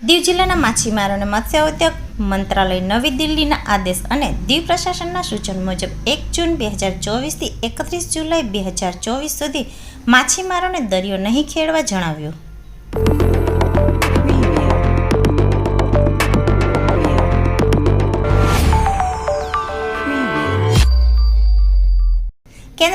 દીવ જિલ્લાના માછીમારોને મત્સ્ય ઉદ્યોગ મંત્રાલય નવી દિલ્હીના આદેશ અને દીવ પ્રશાસનના સૂચન મુજબ એક જૂન બે હજાર ચોવીસથી એકત્રીસ જુલાઈ બે હજાર ચોવીસ સુધી માછીમારોને દરિયો નહીં ખેડવા જણાવ્યું.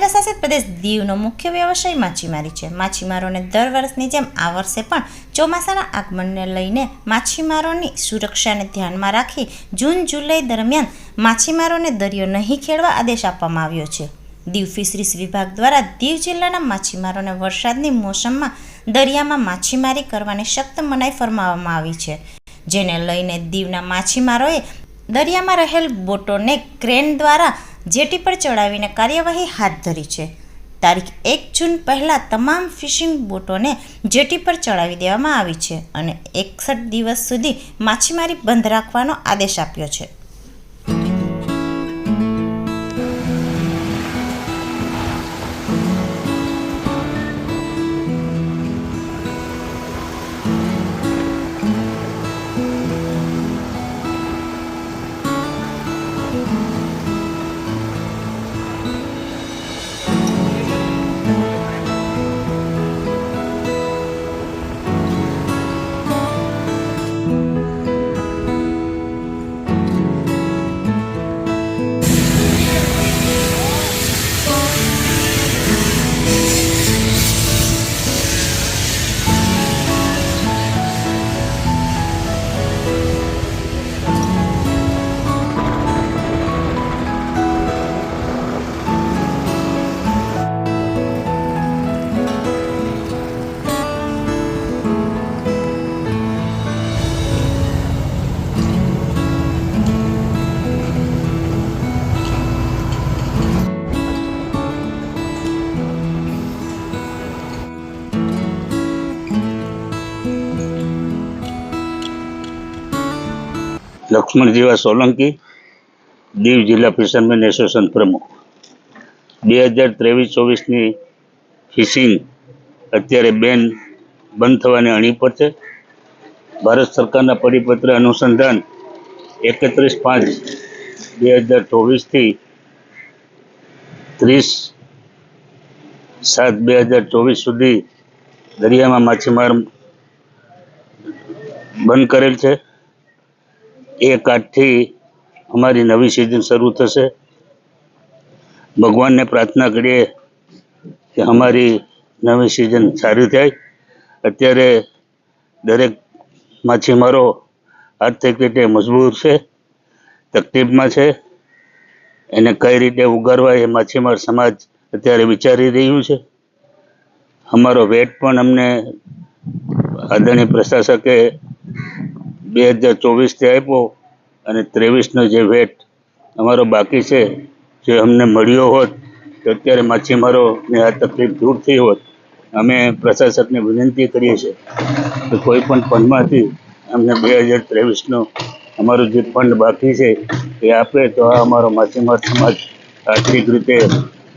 કેન્દ્રશાસિત પ્રદેશ દીવનો મુખ્ય વ્યવસાય માછીમારી છે. માછીમારોને દર વર્ષની જેમ આ વર્ષે પણ ચોમાસાના આગમનને લઈને માછીમારોની સુરક્ષાને ધ્યાનમાં રાખી જૂન જુલાઈ દરમિયાન માછીમારોને દરિયો નહીં ખેડવા આદેશ આપવામાં આવ્યો છે. દીવ ફિશરીઝ વિભાગ દ્વારા દીવ જિલ્લાના માછીમારોને વરસાદની મોસમમાં દરિયામાં માછીમારી કરવાની સખ્ત મનાઈ ફરમાવવામાં આવી છે. જેને લઈને દીવના માછીમારોએ દરિયામાં રહેલ બોટોને ક્રેન દ્વારા જેટી પર ચડાવીને કાર્યવાહી હાથ ધરી છે. તારીખ એક જૂન પહેલાં તમામ ફિશિંગ બોટોને જેટી પર ચડાવી દેવામાં આવી છે અને એકસઠ દિવસ સુધી માછીમારી બંધ રાખવાનો આદેશ આપ્યો છે. લક્ષ્મણ જેવા સોલંકી, દીવ જિલ્લા ફિશરમેન એસોસિએશન પ્રમુખ. બે હજાર ત્રેવીસ ચોવીસની ફિશિંગ અત્યારે બેન બંધ થવાની અણી પર છે. ભારત સરકારના પરિપત્ર અનુસંધાન એકત્રીસ પાંચ બે હજાર ચોવીસથી ત્રીસ સાત બે હજાર ચોવીસ સુધી દરિયામાં માછીમાર બંધ કરેલ છે. એ આઠથી અમારી નવી સિઝન શરૂ થશે. ભગવાનને પ્રાર્થના કરીએ કે અમારી નવી સિઝન સારી થાય. અત્યારે દરેક માછીમારો આર્થિક રીતે મજબૂર છે, તકલીફમાં છે. એને કઈ રીતે ઉગારવા એ માછીમાર સમાજ અત્યારે વિચારી રહ્યું છે. અમારો વેટ પણ અમને આદરણીય પ્રશાસકે બે હજાર ચોવીસથી આપ્યો અને ત્રેવીસનો જે વેટ અમારો બાકી છે, જે અમને મળ્યો હોત, તો અત્યારે માછીમારોની આ તકલીફ દૂર થઈ હોત. અમે પ્રશાસકને વિનંતી કરીએ છીએ કે કોઈ પણ ફંડમાંથી અમને બે હજાર ત્રેવીસનો અમારો જે ફંડ બાકી છે, એ આપે તો આ અમારો માછીમાર સમાજ આર્થિક રીતે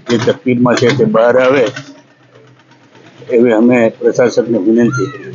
જે તકલીફમાં છે તે બહાર આવે, એવી અમે પ્રશાસકને વિનંતી કરીએ